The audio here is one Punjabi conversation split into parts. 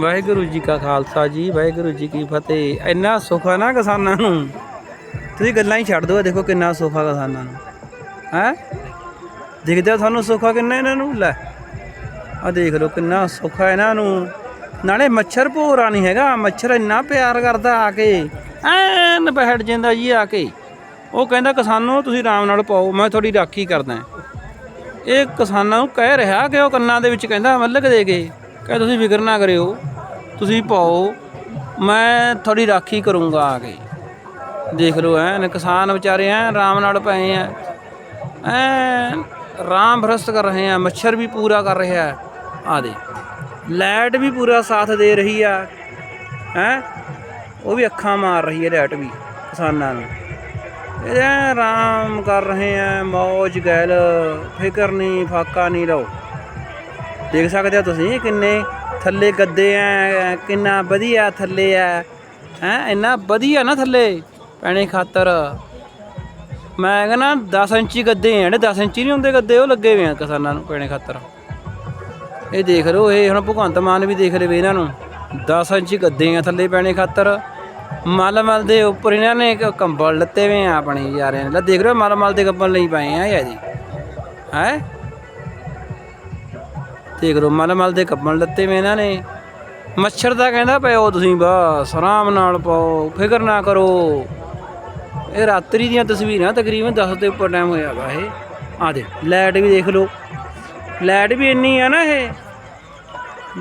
ਵਾਹਿਗੁਰੂ ਜੀ ਕਾ ਖਾਲਸਾ ਜੀ, ਵਾਹਿਗੁਰੂ ਜੀ ਕੀ ਫਤਿਹ। ਇੰਨਾ ਸੁੱਖ ਆ ਨਾ ਕਿਸਾਨਾਂ ਨੂੰ? ਤੁਸੀਂ ਗੱਲਾਂ ਹੀ ਛੱਡ ਦਿਓ ਦੇਖੋ ਕਿੰਨਾ ਸੁੱਖ ਆ ਕਿਸਾਨਾਂ ਨੂੰ। ਹੈ? ਦਿਖਦਾ ਤੁਹਾਨੂੰ ਸੁੱਖ ਆ ਕਿੰਨਾ ਇਹਨਾਂ ਨੂੰ? ਲੈ ਆ ਦੇਖ ਲਓ ਕਿੰਨਾ ਸੁੱਖ ਆ ਇਹਨਾਂ ਨੂੰ। ਨਾਲੇ ਮੱਛਰ ਭੋਰਾ ਨਹੀਂ ਹੈਗਾ, ਮੱਛਰ ਇੰਨਾ ਪਿਆਰ ਕਰਦਾ ਆ ਕੇ। ਐਨ ਬੈਠ ਜਾਂਦਾ ਜੀ ਆ ਕੇ। ਉਹ ਕਹਿੰਦਾ, ਕਿਸਾਨੋ, ਤੁਸੀਂ ਆਰਾਮ ਨਾਲ ਪਾਓ, ਮੈਂ ਤੁਹਾਡੀ ਰਾਖੀ ਕਰਦਾ। ਇਹ ਕਿਸਾਨਾਂ ਨੂੰ ਕਹਿ ਰਿਹਾ ਕਿ ਉਹ ਕੰਨਾਂ ਦੇ ਵਿੱਚ ਕਹਿੰਦਾ, ਮੱਲਕ ਦੇ ਕੇ। ਕਹੇ ਤੁਸੀਂ ਫਿਕਰ ਨਾ ਕਰਿਓ, ਤੁਸੀਂ ਪਾਓ, ਮੈਂ ਤੁਹਾਡੀ ਰਾਖੀ ਕਰੂੰਗਾ ਆ ਕੇ। ਦੇਖ ਲਓ ਐਨ ਕਿਸਾਨ ਵਿਚਾਰੇ ਐ, ਆਰਾਮ ਨਾਲ ਪਏ ਐ। ਐਨ ਆਰਾਮ ਭਰਸਤ ਕਰ ਰਹੇ ਆ, ਮੱਛਰ ਵੀ ਪੂਰਾ ਕਰ ਰਿਹਾ ਆ ਦੇ ਲਾਈਟ ਵੀ ਪੂਰਾ ਸਾਥ ਦੇ ਰਹੀ ਆ। ਹੈ, ਉਹ ਵੀ ਅੱਖਾਂ ਮਾਰ ਰਹੀ ਹੈ ਲਾਈਟ ਵੀ, ਕਿਸਾਨਾਂ ਨੂੰ। ਇਹ ਆਰਾਮ ਕਰ ਰਹੇ ਆ ਮੌਜ ਗੈਲ, ਫਿਕਰ ਨਹੀਂ, ਫਾਕਾ ਨਹੀਂ ਲਓ। ਦੇਖ ਸਕਦੇ ਹੋ ਤੁਸੀਂ ਕਿੰਨੇ ਥੱਲੇ ਗੱਦੇ ਆ ਕਿੰਨਾ ਵਧੀਆ ਥੱਲੇ ਆ ਹੈ, ਇੰਨਾ ਵਧੀਆ ਨਾ ਥੱਲੇ, ਪੈਣੇ ਖਾਤਰ। ਮੈਂ ਕਹਿੰਦਾ 10 ਇੰਚੀ ਗੱਦੇ ਆ ਜਿਹੜੇ 10 ਇੰਚੀ ਨਹੀਂ ਹੁੰਦੇ ਗੱਦੇ, ਉਹ ਲੱਗੇ ਹੋਏ ਆ ਕਿਸਾਨਾਂ ਨੂੰ ਪੈਣੇ ਖਾਤਰ। ਇਹ ਦੇਖ ਲਓ, ਇਹ ਹੁਣ ਭਗਵੰਤ ਮਾਨ ਵੀ ਦੇਖ ਲਵੇ ਇਹਨਾਂ ਨੂੰ। 10 ਇੰਚੀ ਗੱਦੇ ਆ ਥੱਲੇ ਪੈਣੇ ਖਾਤਰ। ਮਲ ਮਲ ਦੇ ਉੱਪਰ ਇਹਨਾਂ ਨੇ ਇੱਕ ਕੰਬਲ ਲੱਤੇ ਹੋਏ ਆ ਆਪਣੇ ਯਾਰਿਆਂ ਨੇ ਲੈ ਦੇਖ ਰਹੇ ਮਲ ਮਲ ਦੇ ਕੰਬਲ ਨਹੀਂ ਪਾਏ ਆ ਇਹ ਜੀ। ਹੈ? ਦੇਖ ਲਓ, ਮਲ ਮਲ ਦੇ ਕੰਬਲ ਲੱਤੇ ਹੋਏ ਇਹਨਾਂ ਨੇ। ਮੱਛਰ ਦਾ ਕਹਿੰਦਾ ਪਿਓ ਤੁਸੀਂ ਬਸ, ਆਰਾਮ ਨਾਲ ਪਾਓ, ਫਿਕਰ ਨਾ ਕਰੋ। ਇਹ ਰਾਤਰੀ ਦੀਆਂ ਤਸਵੀਰਾਂ ਤਕਰੀਬਨ 10 ਦੇ ਉੱਪਰ ਟਾਈਮ ਹੋਇਆ ਵਾ ਇਹ। ਆ ਦੇ ਲਾਈਟ ਵੀ ਦੇਖ ਲਓ। ਲਾਈਟ ਵੀ ਇੰਨੀ ਆ ਨਾ ਇਹ।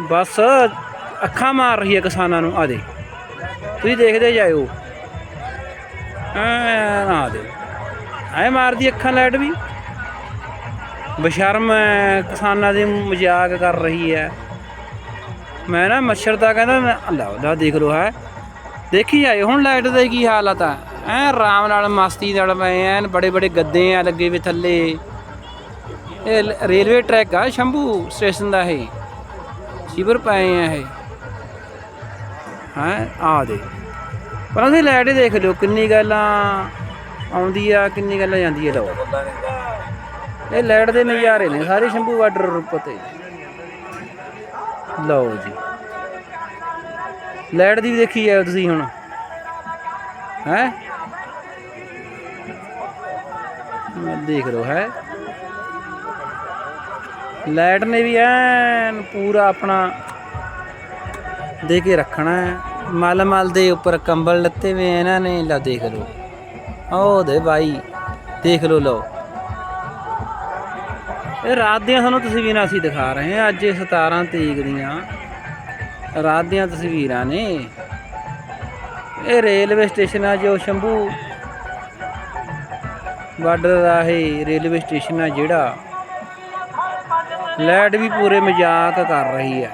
ਬਸ ਅੱਖਾਂ ਮਾਰ ਰਹੀ ਹੈ ਕਿਸਾਨਾਂ ਨੂੰ। ਆ ਦੇ ਤੁਸੀਂ ਦੇਖਦੇ ਜਾਇਓ। ਐ ਆ ਦੇ ਐ ਮਾਰਦੀ ਅੱਖਾਂ ਲਾਈਟ ਵੀ। ਬਸ਼ਰਮ ਕਿਸਾਨਾਂ ਦੀ ਮਜ਼ਾਕ ਕਰ ਰਹੀ ਹੈ। ਮੈਂ ਨਾ ਮੱਛਰ ਦਾ ਕਹਿੰਦਾ, ਮੈਂ ਅੱਲਾ ਦੇਖ ਲੋ ਹੈ। ਦੇਖੀ ਜਾਏ, ਹੁਣ ਲਾਈਟ ਦਾ ਕੀ ਹਾਲਤ ਆ ਐ ਆਰਾਮ ਨਾਲ, ਮਸਤੀ ਨਾਲ ਪਏ ਐਨ ਬੜੇ ਬੜੇ ਗੱਦੇ ਆ ਲੱਗੇ ਵੇ ਥੱਲੇ। ਇਹ ਰੇਲਵੇ ਟਰੈਕ ਆ, ਸ਼ੰਭੂ ਸਟੇਸ਼ਨ ਦਾ ਇਹ। ਸ਼ਿਵਰ ਪਏ ਆ ਇਹ। ਹੈ, ਆ ਦੇ। ਪਰ ਉਹਦੀ ਲਾਈਟ ਦੇਖ ਲਿਓ, ਕਿੰਨੀ ਗੱਲਾਂ ਆਉਂਦੀ ਆ, ਕਿੰਨੀ ਗੱਲਾਂ ਜਾਂਦੀ ਆ। ਲਓ। ਇਹ ਲਾਈਟ ਦੇ ਨਜ਼ਾਰੇ ਨੇ, ਸਾਰੇ ਸ਼ੰਭੂ ਬਾਰਡਰ ਉੱਤੇ। ਲਓ ਜੀ। ਲਾਈਟ ਦੀ ਵੀ ਦੇਖੀ ਜਾਓ ਤੁਸੀਂ ਹੁਣ। ਹੈ? ਦੇਖ ਲਓ, ਹੈ? ਲਾਈਟ ਨੇ ਵੀ ਐਨ ਪੂਰਾ ਆਪਣਾ ਦੇ ਕੇ ਰੱਖਣਾ ਹੈ। ਮਲ ਮਲ ਦੇ ਉੱਪਰ ਕੰਬਲ ਲੱਤੇ ਵੇ ਇਹਨਾਂ ਨੇ, ਲਾ ਦੇਖ ਲਓ। ਉਹ ਦੇ ਬਾਈ, ਦੇਖ ਲਓ ਲਓ। ਇਹ ਰਾਤ ਦੀਆਂ ਤੁਹਾਨੂੰ ਤਸਵੀਰਾਂ ਅਸੀਂ ਦਿਖਾ ਰਹੇ ਹਾਂ। ਅੱਜ 17 ਤਰੀਕ ਦੀਆਂ ਰਾਤ ਦੀਆਂ ਤਸਵੀਰਾਂ ਨੇ। ਇਹ ਰੇਲਵੇ ਸਟੇਸ਼ਨ ਆ ਜੋ ਸ਼ੰਭੂ ਬਾਰਡਰ ਦਾ ਇਹ ਰੇਲਵੇ ਸਟੇਸ਼ਨ ਆ ਜਿਹੜਾ ਲਾਈਟ ਵੀ ਪੂਰੇ ਮਜ਼ਾਕ ਕਰ ਰਹੀ ਹੈ।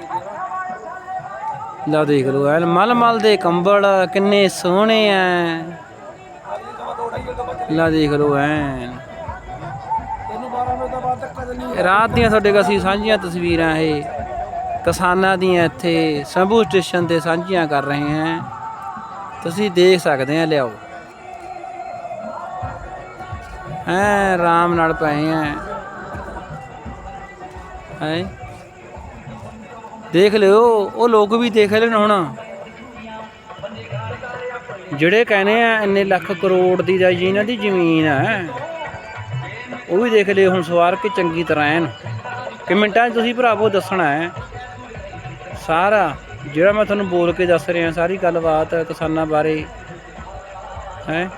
ਲਾ ਦੇਖ ਲਓ, ਐਨ ਮਲ ਮਲ ਦੇ ਕੰਬਲ ਕਿੰਨੇ ਸੋਹਣੇ ਆ ਲਾ ਦੇਖ ਲਓ ਐਨ। ਰਾਤ ਦੀਆਂ ਤੁਹਾਡੇ ਕੋਲ ਅਸੀਂ ਸਾਂਝੀਆਂ ਤਸਵੀਰਾਂ ਇਹ ਕਿਸਾਨਾਂ ਦੀਆਂ ਇੱਥੇ ਸੰਭੂ ਸਟੇਸ਼ਨ ਤੇ ਸਾਂਝੀਆਂ ਕਰ ਰਹੇ ਹਾਂ। ਤੁਸੀਂ ਦੇਖ ਸਕਦੇ ਆ ਲਿਆਓ। ਐ ਆਰਾਮ ਨਾਲ ਪਏ ਆ ਹੈ? ਦੇਖ ਲਿਓ, ਉਹ ਲੋਕ ਵੀ ਦੇਖ ਲੈਣ ਹੁਣ। ਜਿਹੜੇ ਕਹਿੰਦੇ ਆ, ਇੰਨੇ ਲੱਖ ਕਰੋੜ ਦੀ ਦਾ ਇਹਨਾਂ ਦੀ ਜ਼ਮੀਨ ਹੈ। ਉਹ ਵੀ ਦੇਖ ਲਿਓ ਹੁਣ ਸਵਾਰ ਕੇ ਚੰਗੀ ਤਰ੍ਹਾਂ ਐਨ। ਕਿ ਮਿੰਟਾਂ 'ਚ ਤੁਸੀਂ ਭਰਾਵੋ ਦੱਸਣਾ ਹੈ। ਸਾਰਾ, ਜਿਹੜਾ ਮੈਂ ਤੁਹਾਨੂੰ ਬੋਲ ਕੇ ਦੱਸ ਰਿਹਾ, ਸਾਰੀ ਗੱਲਬਾਤ ਕਿਸਾਨਾਂ ਬਾਰੇ, ਹੈ।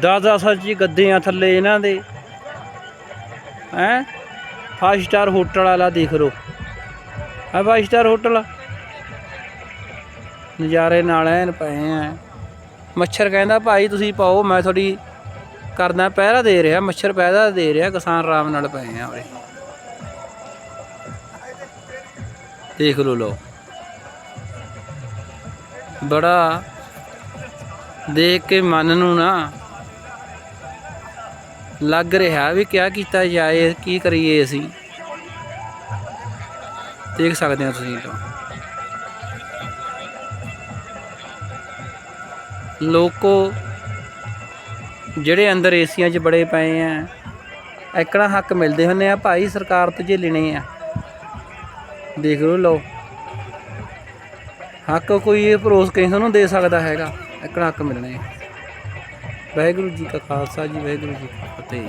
ਦਾਦਾ ਸੱਚੀ ਗੱਦੇ ਆ ਥੱਲੇ ਇਹਨਾਂ ਦੇ। ਹੈ। ਫਾਈਵ ਸਟਾਰ ਹੋਟਲ ਵਾਲਾ ਦੇਖ ਲਓ। ਆ ਫਾਈਵ ਸਟਾਰ ਹੋਟਲ ਨਜ਼ਾਰੇ ਨਾਲ ਐਨ ਪਏ ਆ। ਮੱਛਰ ਕਹਿੰਦਾ, ਭਾਈ ਤੁਸੀਂ ਪਾਓ, ਮੈਂ ਤੁਹਾਡੀ ਕਰਦਾ, ਪਹਿਰਾ ਦੇ ਰਿਹਾ, ਮੱਛਰ ਪੈਦਾ ਦੇ ਰਿਹਾ, ਕਿਸਾਨ ਆਰਾਮ ਨਾਲ ਪਏ ਆ ਉਰੇ। ਦੇਖ ਲਓ ਲੋ ਬੜਾ ਦੇਖ ਕੇ ਮਨ ਨੂੰ ਨਾ ਲੱਗ ਰਿਹਾ ਵੀ ਕਿਆ ਕੀਤਾ ਜਾਏ, ਕੀ ਕਰੀਏ ਅਸੀਂ। ਦੇਖ ਸਕਦੇ ਹੋ ਤੁਸੀਂ ਤਾਂ। ਲੋਕੋ ਜਿਹੜੇ ਅੰਦਰ ਏਸੀਆਂ 'ਚ ਬੜੇ ਪਏ ਆ ਐਕੜਾ ਹੱਕ ਮਿਲਦੇ ਹੁੰਨੇ ਆ, ਭਾਈ ਸਰਕਾਰ ਤੋਂ ਜੇ ਲੈਣੇ ਆ। ਦੇਖ ਲਓ ਲਓ। ਹੱਕ ਕੋਈ ਇਹ ਪਰੋਸ ਕੇ ਤੁਹਾਨੂੰ ਦੇ ਸਕਦਾ ਹੈਗਾ ਇੱਕ ਹੱਕ ਮਿਲਣੇ ਵਾਹਿਗੁਰੂ ਜੀ ਕਾ ਖਾਲਸਾ ਜੀ, ਵਾਹਿਗੁਰੂ ਜੀ ਕੀ ਫਤਿਹ।